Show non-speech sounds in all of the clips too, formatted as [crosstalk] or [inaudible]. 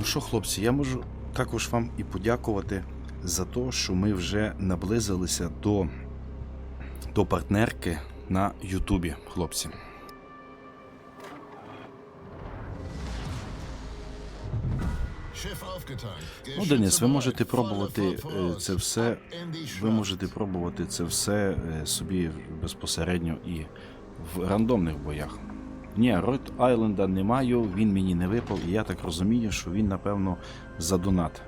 Ну що, хлопці, я можу також вам і подякувати за те, що ми вже наблизилися до, до партнерки на Ютубі, хлопці. Ну, Денис, ви можете пробувати е, це все. Ви можете пробувати це все е, собі безпосередньо і в рандомних боях. Ні, Род Айленда не маю, він мені не випав, і я так розумію, що він, напевно, за донат.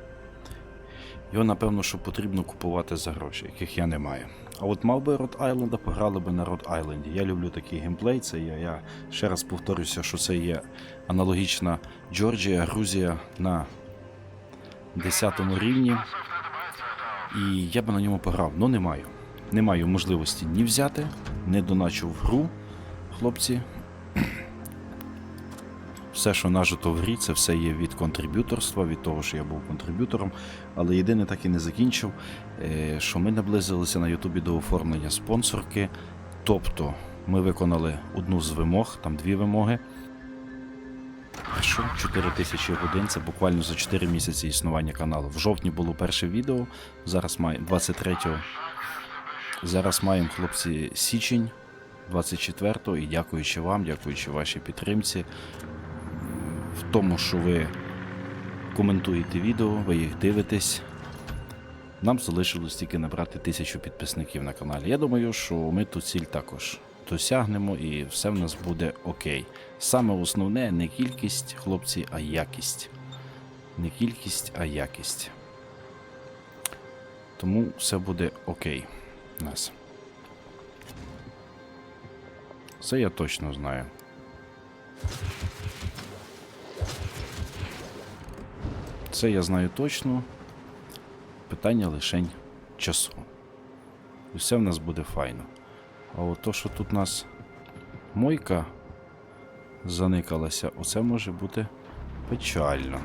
Його, напевно, що потрібно купувати за гроші, яких я не маю. А от мав би Род Айленда, пограли би на Род Айленді. Я люблю такий геймплей. Це я, я ще раз повторюся, що це є аналогічна Джорджія, Грузія на 10 рівні. І я би на ньому пограв, але не маю. Не маю можливості ні взяти, не доначу в гру, хлопці. Все, що нажито в грі, це все є від контриб'юторства, від того, що я був контриб'ютором. Але єдине так і не закінчив, е, що ми наблизилися на Ютубі до оформлення спонсорки. Тобто ми виконали одну з вимог, там дві вимоги. Що 4 тисячі годин, це буквально за 4 місяці існування каналу. В жовтні було перше відео, зараз маємо 23-го. Зараз маємо хлопці січень 24-го і дякуючи вам, дякуючи вашій підтримці, в тому, що ви коментуєте відео, ви їх дивитесь. Нам залишилось тільки набрати тисячу підписників на каналі. Я думаю, що ми ту ціль також досягнемо і все в нас буде окей. Саме основне не кількість, хлопці, а якість. Не кількість, а якість. Тому все буде окей у нас. Це я точно знаю. Це я знаю точно. Питання лишень часу. І все в нас буде файно. А от то, що тут у нас мойка заникалася, оце може бути печально.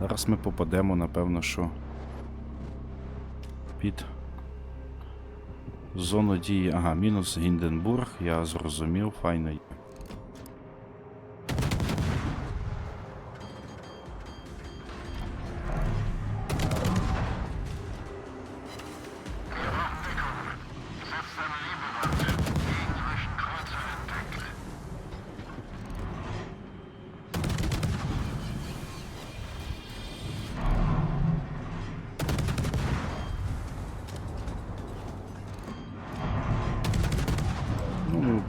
Зараз ми попадемо, напевно, що під зону дії. Ага, мінус Гінденбург, я зрозумів, файно. Ну,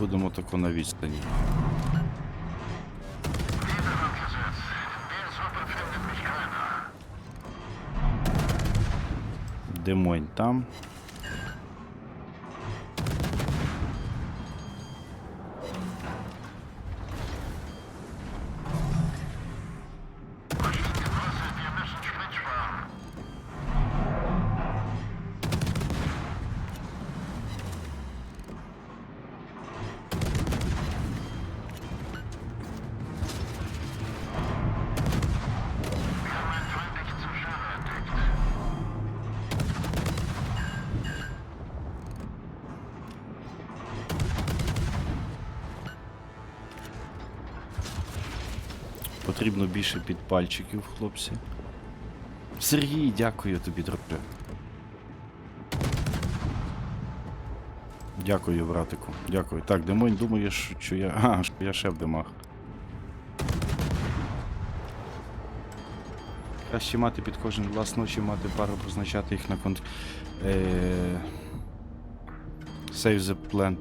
будемо тако на відстані. Демонь там. Потрібно більше підпальчиків, хлопці. Сергій, дякую тобі, друже. Дякую, братику. Дякую. Так, Демонь, думаєш, що я. [laughs] А, що я ще в димах. Краще мати під кожен глас ночі, мати пару позначати їх на конт. Е... Save the plan.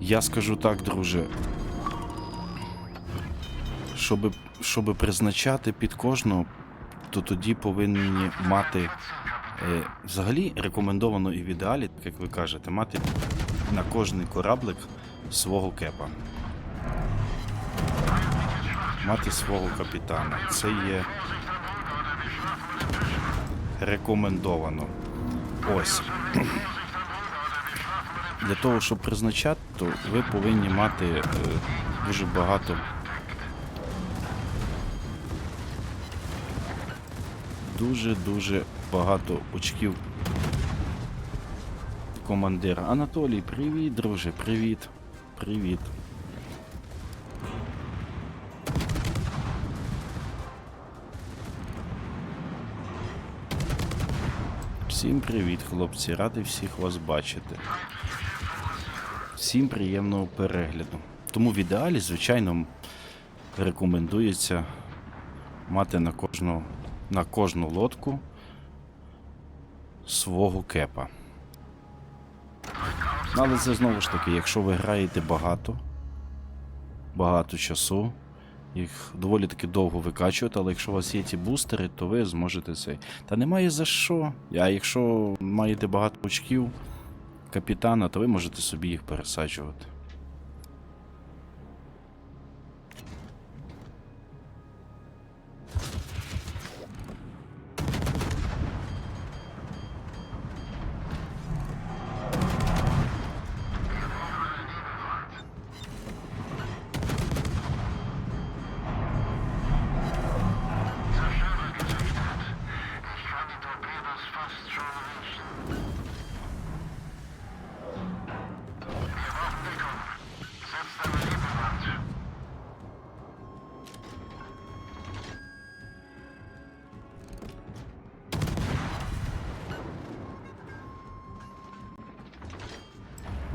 Я скажу так, друже. Щоб, щоб призначати під кожного, то тоді повинні мати. Е, взагалі рекомендовано і в ідеалі, як ви кажете, мати на кожний кораблик свого кепа. Мати свого капітана. Це є рекомендовано. Ось. Для того, щоб призначати, то ви повинні мати е, дуже багато. дуже-дуже багато очків командира. Анатолій, привіт, друже, привіт, привіт. Всім привіт, хлопці, радий всіх вас бачити. Всім приємного перегляду. Тому в ідеалі, звичайно, рекомендується мати на кожного на кожну лодку свого кепа. Але це знову ж таки, якщо ви граєте багато, багато часу, їх доволі таки довго викачувати, але якщо у вас є ті бустери, то ви зможете цей. Та немає за що. А якщо маєте багато очків капітана, то ви можете собі їх пересаджувати.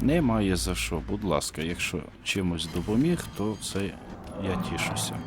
Немає за що, будь ласка, якщо чимось допоміг, то це я тішуся.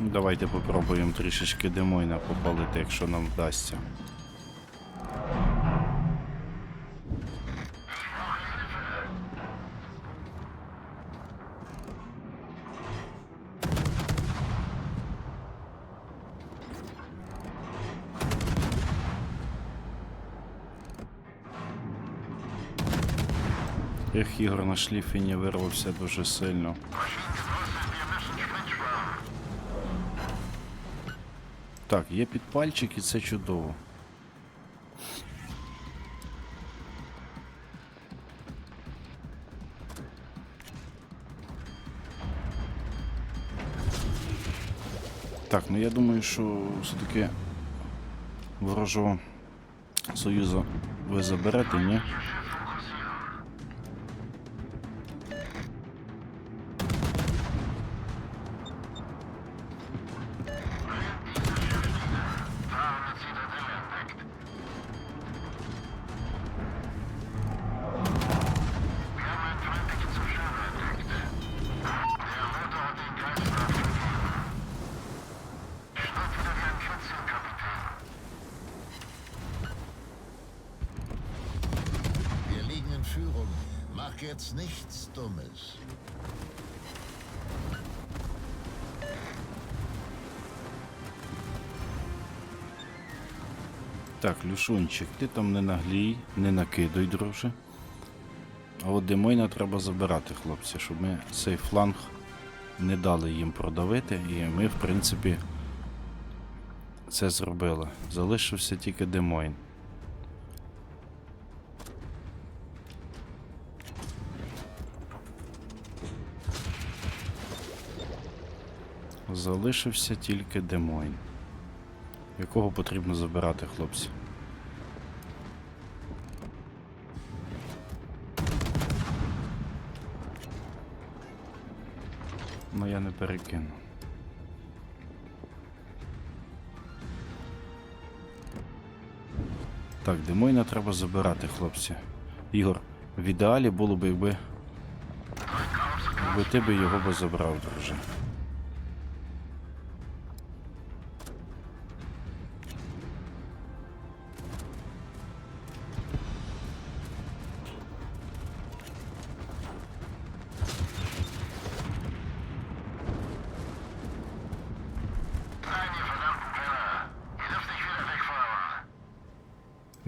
Давайте попробуємо трішечки демойна попалити, якщо нам вдасться. Ех, Ігор на шліфіні вирвався дуже сильно. Так, є підпальчик і це чудово. Так, ну я думаю, що все-таки ворожого союзу ви заберете, ні? Jetzt nichts Dummes. Так, Люшунчик, ти там не наглій, не накидуй, друже. А от Демойна треба забирати, хлопці, щоб ми цей фланг не дали їм продавити, і ми, в принципі, це зробили. Залишився тільки Демойн. Залишився тільки Демойн. Якого потрібно забирати, хлопці? Ну я не перекину. Так, Демойна треба забирати, хлопці. Ігор, в ідеалі було б, якби. Якби ти би його би забрав, друже.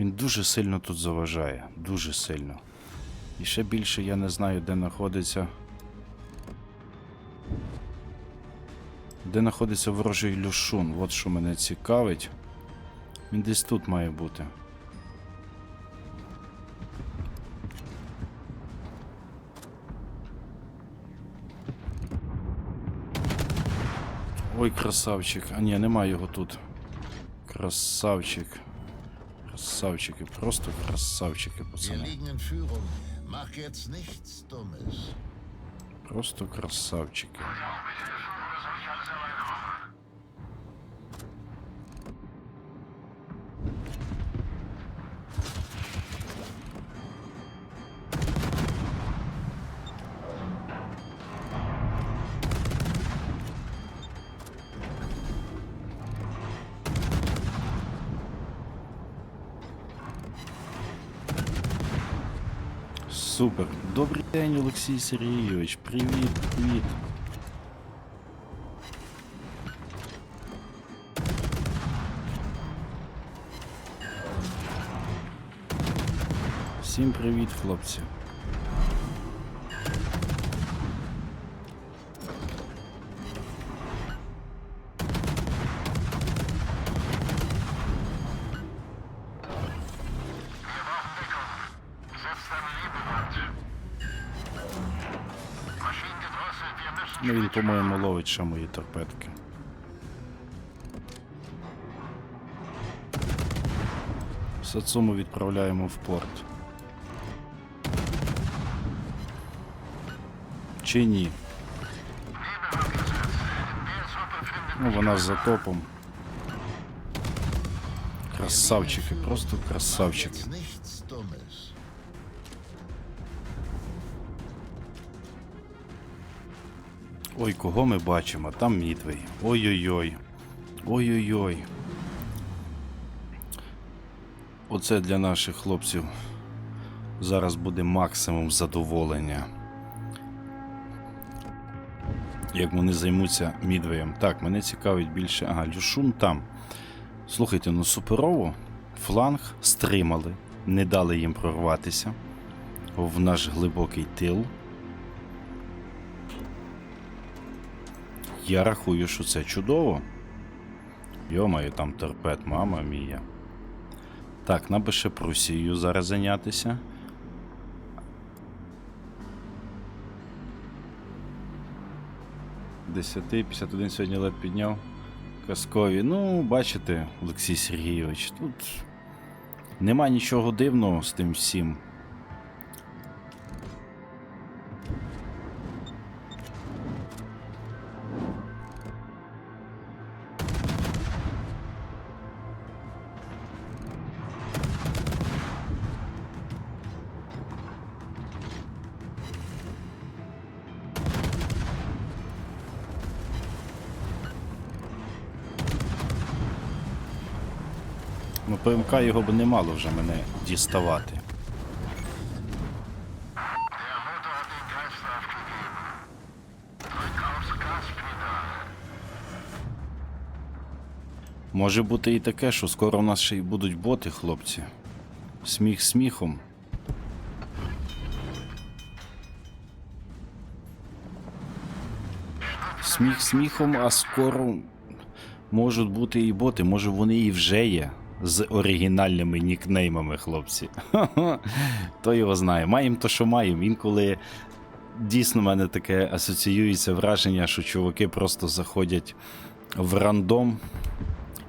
Він дуже сильно тут заважає, дуже сильно. І ще більше я не знаю, де знаходиться. Де знаходиться ворожий люшун? От що мене цікавить. Він десь тут має бути. Ой, красавчик. А ні, нема його тут. Красавчик. Красавчики, просто красавчики, пацани. Просто красавчики. Добрий день, Олексій Сергійович. Привіт, привіт. Всім привіт, хлопці. По-моєму, ловить ще мої торпедки. Сацуму відправляємо в порт. Чи ні? Ну, вона з затопом. Красавчики, просто красавчики. Ой, кого ми бачимо? Там Мідвей. Ой-ой-ой. Ой-ой-ой. Оце для наших хлопців зараз буде максимум задоволення. Як вони займуться Мідвеєм. Так, мене цікавить більше. Ага, Люшун там. Слухайте, ну суперово. Фланг стримали, не дали їм прорватися в наш глибокий тил. Я рахую, що це чудово. Йомаю, там торпед, мама мія. Так, нам би Прусією зараз зайнятися. Десяти, 51 сьогодні лед підняв. Казкові. Ну, бачите, Олексій Сергійович, тут нема нічого дивного з тим всім. Ну, ПМК його б не мало вже мене діставати. Може бути і таке, що скоро в нас ще й будуть боти, хлопці. Сміх сміхом. Сміх сміхом, а скоро можуть бути і боти. Може вони і вже є з оригінальними нікнеймами, хлопці. [laughs] Ха-ха. То його знає. Маємо то, що маємо. Інколи дійсно в мене таке асоціюється враження, що чуваки просто заходять в рандом,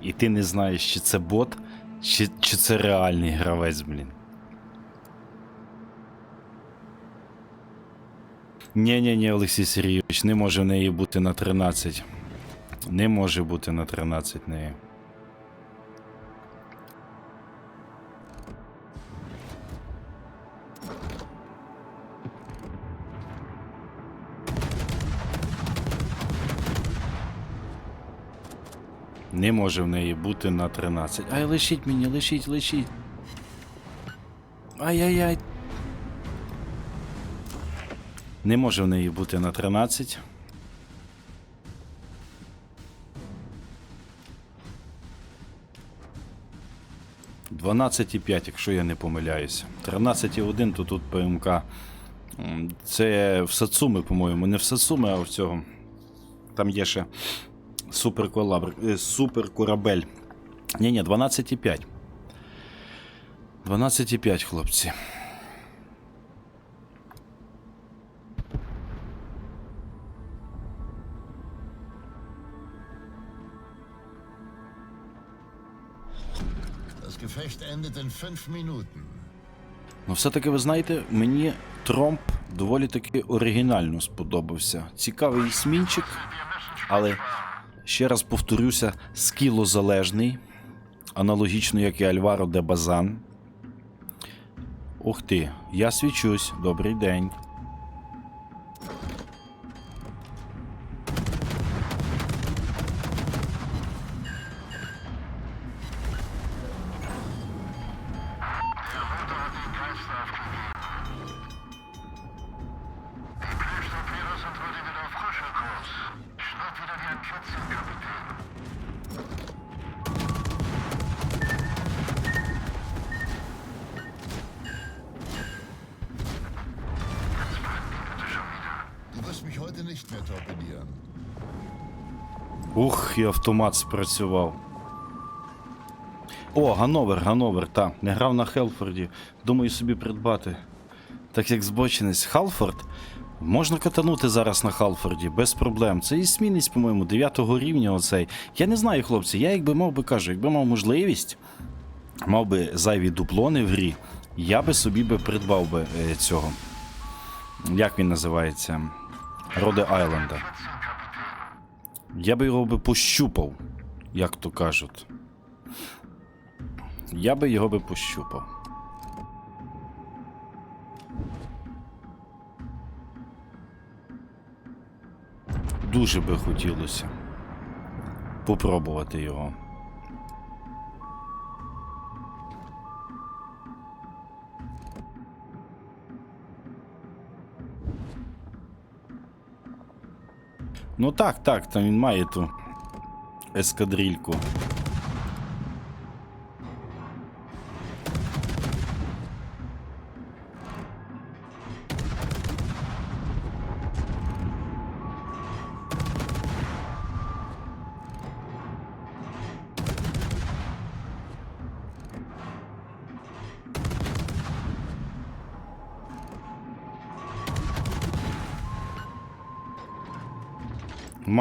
і ти не знаєш, чи це бот, чи, чи це реальний гравець, блін. ні ні ні Олексій Сергійович, не може в неї бути на 13. Не може бути на 13 неї. Не може в неї бути на 13. Ай, лишіть мені, лишіть, лишіть. Ай-яй-яй. Не може в неї бути на 13. Дванадцять і п'ять, якщо я не помиляюся. 13,1, то тут ПМК. Це в Сацуми, по-моєму. Не в Сацуми, а в цього. Там є ще Суперколабр, е, суперкорабель. Ні, ні, 12,5. 12,5, хлопці. Ну, все-таки, ви знаєте, мені Тромп доволі таки оригінально сподобався. Цікавий смінчик, але ще раз повторюся, скілозалежний, аналогічно як і Альваро де Базан. Ух ти, я свічусь. Добрий день. Ух, і автомат спрацював. О, Гановер, Гановер, та. Не грав на Хелфорді. Думаю собі придбати. Так як збочинець Халфорд. Можна катанути зараз на Халфорді, без проблем. Це і смінець, по-моєму, 9 рівня оцей. Я не знаю, хлопці, я якби мав би кажу, якби мав можливість, мав би зайві дуплони в грі, я би собі би придбав би е, цього. Як він називається? Роде Айленда. Я би його би пощупав, як то кажуть. Я би його би пощупав. Дуже би хотілося попробувати його. Ну так, так, там він має ту ескадрильку.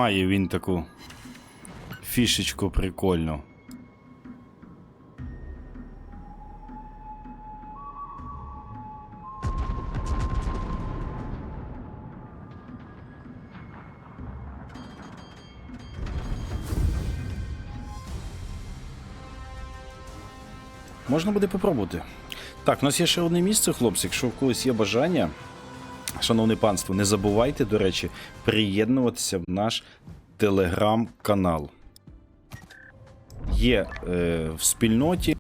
Має він таку фішечку прикольну. Можна буде попробувати. Так, у нас є ще одне місце, хлопці. Якщо в когось є бажання, Шановне панство, не забувайте, до речі, приєднуватися в наш телеграм-канал. Є е, в спільноті